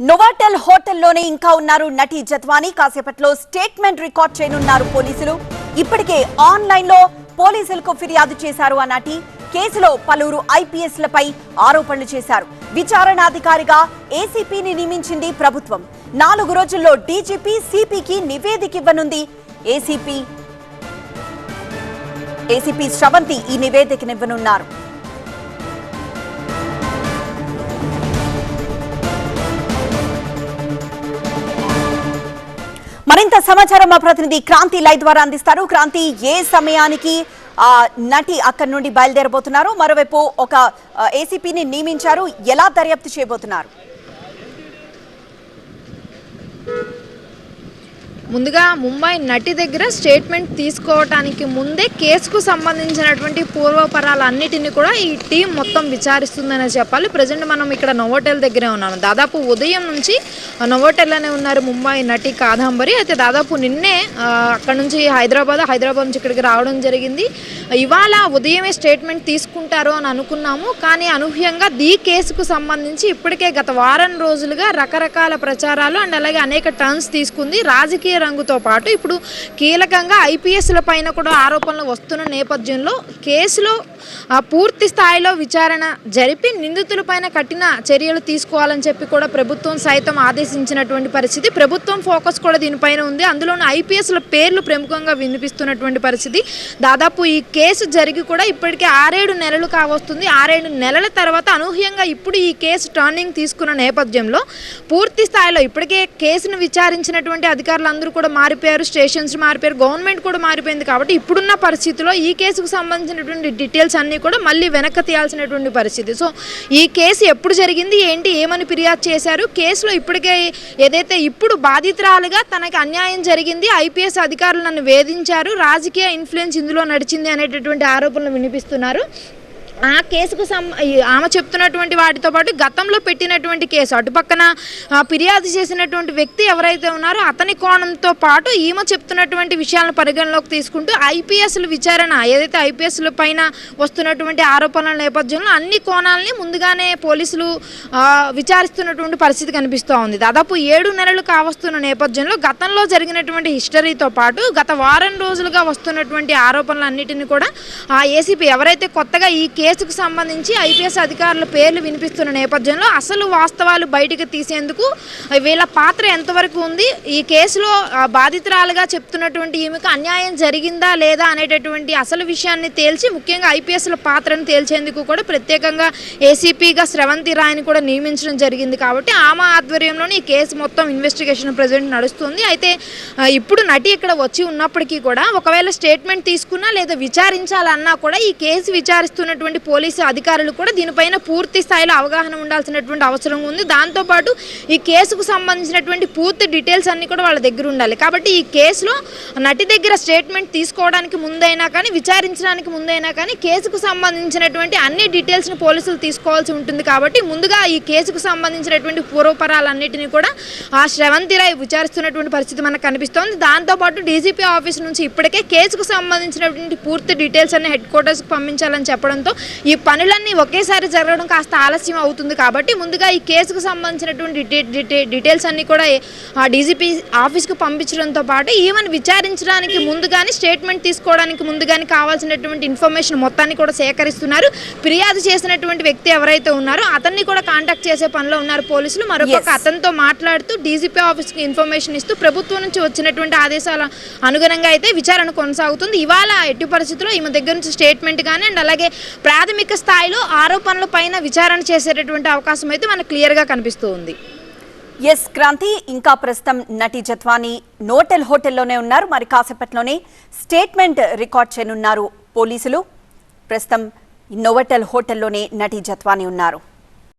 Novotel హోటల్లోనే ఇంకా ఉన్నారు నటి జత్వాని. కాసేపట్లో స్టేట్మెంట్ రికార్డ్ చేయనున్నారు పోలీసులు. ఇప్పటికే ఆన్లైన్లో పోలీసులకు ఫిర్యాదు చేశారు ఆ నటి. కేసులో పలువురు ఐపీఎస్లపై ఆరోపణలు చేశారు. విచారణాధికారిగా ఏసీపీని నియమించింది ప్రభుత్వం. నాలుగు రోజుల్లో డీజీపీ సిపికి నివేదిక ఇవ్వనుంది ఏసీపీ. ఏసీపీ శ్రవంతి ఈ నివేదికనివ్వనున్నారు. మరింత సమాచారం మా ప్రతినిధి క్రాంతి లైవ్ ద్వారా అందిస్తారు. క్రాంతి ఏ సమయానికి ఆ, నటి అక్కడి నుండి బయలుదేరబోతున్నారు? మరోవైపు ఒక ఏసీపీని నియమించారు. ఎలా దర్యాప్తు చేయబోతున్నారు? ముందుగా ముంబై నటి దగ్గర స్టేట్మెంట్ తీసుకోవటానికి ముందే కేసుకు సంబంధించినటువంటి పూర్వపరాలన్నిటిని కూడా ఈ టీం మొత్తం విచారిస్తుందనే చెప్పాలి. ప్రజెంట్ మనం ఇక్కడ నోవోటెల్ దగ్గరే ఉన్నాము. దాదాపు ఉదయం నుంచి నోవోటెల్లోనే ఉన్నారు ముంబై నటి కాదంబరి. అయితే దాదాపు నిన్నే అక్కడ నుంచి హైదరాబాద్ హైదరాబాద్ నుంచి ఇక్కడికి రావడం జరిగింది. ఇవాళ ఉదయమే స్టేట్మెంట్ తీసుకుంటారు అని అనుకున్నాము. కానీ అనూహ్యంగా దీ కేసుకు సంబంధించి ఇప్పటికే గత వారం రోజులుగా రకరకాల ప్రచారాలు అండ్ అలాగే అనేక టర్న్స్ తీసుకుంది. రాజకీయ రంగుతో పాటు ఇప్పుడు కీలకంగా ఐపీఎస్ల పైన కూడా ఆరోపణలు వస్తున్న నేపథ్యంలో కేసులో పూర్తి స్థాయిలో విచారణ జరిపి నిందితులపైన కఠిన చర్యలు తీసుకోవాలని చెప్పి కూడా ప్రభుత్వం సైతం ఆదేశించినటువంటి పరిస్థితి. ప్రభుత్వం ఫోకస్ కూడా దీనిపైన ఉంది. అందులోనూ ఐపీఎస్ల పేర్లు ప్రముఖంగా వినిపిస్తున్నటువంటి పరిస్థితి. దాదాపు ఈ కేసు జరిగి కూడా ఇప్పటికే ఆరేడు నెలలు కావస్తుంది. ఆరేడు నెలల తర్వాత అనూహ్యంగా ఇప్పుడు ఈ కేసు టర్నింగ్ తీసుకున్న నేపథ్యంలో పూర్తి స్థాయిలో ఇప్పటికే కేసును విచారించినటువంటి అధికారులు అందరూ కూడా మారిపోయారు. స్టేషన్స్ మారిపోయారు. గవర్నమెంట్ కూడా మారిపోయింది కాబట్టి ఇప్పుడున్న పరిస్థితిలో ఈ కేసుకు సంబంధించినటువంటి డీటెయిల్స్ అన్నీ కూడా మళ్ళీ వెనక్కి తీయాల్సినటువంటి పరిస్థితి. సో ఈ కేసు ఎప్పుడు జరిగింది? ఏంటి? ఏమని ఫిర్యాదు చేశారు? కేసులో ఇప్పటికే ఏదైతే ఇప్పుడు బాధితురాలుగా తనకి అన్యాయం జరిగింది ఐపీఎస్ అధికారులు నన్ను వేధించారు రాజకీయ ఇన్ఫ్లుయెన్స్ ఇందులో నడిచింది అనేటటువంటి ఆరోపణలు వినిపిస్తున్నారు. ఆ కేసుకు సం ఆమె చెప్తున్నటువంటి వాటితో పాటు గతంలో పెట్టినటువంటి కేసు అటుపక్కన ఫిర్యాదు చేసినటువంటి వ్యక్తి ఎవరైతే ఉన్నారో అతని కోణంతో పాటు ఈమె చెప్తున్నటువంటి విషయాలను పరిగణలోకి తీసుకుంటూ ఐపీఎస్ల విచారణ ఏదైతే ఐపీఎస్ల పైన వస్తున్నటువంటి ఆరోపణల నేపథ్యంలో అన్ని కోణాలని ముందుగానే పోలీసులు విచారిస్తున్నటువంటి పరిస్థితి కనిపిస్తూ ఉంది. దాదాపు ఏడు నెలలు కావస్తున్న నేపథ్యంలో గతంలో జరిగినటువంటి హిస్టరీతో పాటు గత వారం రోజులుగా వస్తున్నటువంటి ఆరోపణలన్నిటిని కూడా ఆ ఏసీపీ ఎవరైతే కొత్తగా ఈ కేసు కేసుకు సంబంధించి ఐపీఎస్ అధికారుల పేర్లు వినిపిస్తున్న నేపథ్యంలో అసలు వాస్తవాలు బయటకు తీసేందుకు వీళ్ళ పాత్ర ఎంతవరకు ఉంది? ఈ కేసులో బాధితురాలుగా చెప్తున్నటువంటి ఈమెకు అన్యాయం జరిగిందా లేదా అనేటటువంటి అసలు విషయాన్ని తేల్చి ముఖ్యంగా ఐపీఎస్ల పాత్రను తేల్చేందుకు కూడా ప్రత్యేకంగా ఏసీపీగా స్రవంతి రాయ్ని కూడా నియమించడం జరిగింది కాబట్టి ఆమె ఆధ్వర్యంలోనే ఈ కేసు మొత్తం ఇన్వెస్టిగేషన్ ప్రజెంట్ నడుస్తుంది. అయితే ఇప్పుడు నటి ఇక్కడ వచ్చి ఉన్నప్పటికీ కూడా ఒకవేళ స్టేట్మెంట్ తీసుకున్నా లేదా విచారించాలన్నా కూడా ఈ కేసు విచారిస్తున్నటువంటి పోలీసు అధికారులు కూడా దీనిపైన పూర్తి స్థాయిలో అవగాహన ఉండాల్సినటువంటి అవసరం ఉంది. దాంతోపాటు ఈ కేసుకు సంబంధించినటువంటి పూర్తి డీటెయిల్స్ అన్ని కూడా వాళ్ళ దగ్గర ఉండాలి. కాబట్టి ఈ కేసులో నటి దగ్గర స్టేట్మెంట్ తీసుకోవడానికి ముందైనా కానీ విచారించడానికి ముందైనా కానీ కేసుకు సంబంధించినటువంటి అన్ని డీటెయిల్స్ని పోలీసులు తీసుకోవాల్సి ఉంటుంది. కాబట్టి ముందుగా ఈ కేసుకు సంబంధించినటువంటి పూర్వపరాలన్నిటిని కూడా ఆ శ్రవంతి రాయ్ విచారిస్తున్నటువంటి పరిస్థితి మనకు కనిపిస్తోంది. దాంతోపాటు డీజీపీ ఆఫీస్ నుంచి ఇప్పటికే కేసుకు సంబంధించినటువంటి పూర్తి డీటెయిల్స్ అన్ని హెడ్ క్వార్టర్స్కి పంపించాలని చెప్పడంతో ఈ పనులన్నీ ఒకేసారి జరగడం కాస్త ఆలస్యం అవుతుంది కాబట్టి ముందుగా ఈ కేసుకు సంబంధించినటువంటి డీటె- డీటె- డీటెయిల్స్ అన్ని కూడా ఆ డీజీపీ ఆఫీస్కి పంపించడంతో పాటు ఈవెన్ విచారించడానికి ముందుగానే స్టేట్మెంట్ తీసుకోవడానికి ముందుగానే కావాల్సినటువంటి ఇన్ఫర్మేషన్ మొత్తాన్ని కూడా సేకరిస్తున్నారు. ఫిర్యాదు చేసినటువంటి వ్యక్తి ఎవరైతే ఉన్నారో అతన్ని కూడా కాంటాక్ట్ చేసే పనిలో ఉన్నారు పోలీసులు. మరొక అతనితో మాట్లాడుతూ డీజీపీ ఆఫీస్కి ఇన్ఫర్మేషన్ ఇస్తూ ప్రభుత్వం నుంచి వచ్చినటువంటి ఆదేశాల అనుగుణంగా అయితే విచారణ కొనసాగుతుంది. ఇవాళ ఎట్టి పరిస్థితుల్లో ఈమె దగ్గర నుంచి స్టేట్మెంట్ కానీ అండ్ అలాగే ప్రాథమిక స్థాయిలో ఆరోపణల పైన విచారణ చేసేటటువంటి అవకాశం అయితే మనకు క్లియర్గా కనిపిస్తూ ఉంది. ఎస్ క్రాంతి ఇంకా ప్రస్తుతం నటి జత్వాని నోటెల్ హోటల్లోనే ఉన్నారు. మరి కాసేపట్లోనే స్టేట్మెంట్ రికార్డ్ చేయనున్నారు పోలీసులు. ప్రస్తుతం నోవటెల్ హోటల్లోనే నటి జత్వాని ఉన్నారు.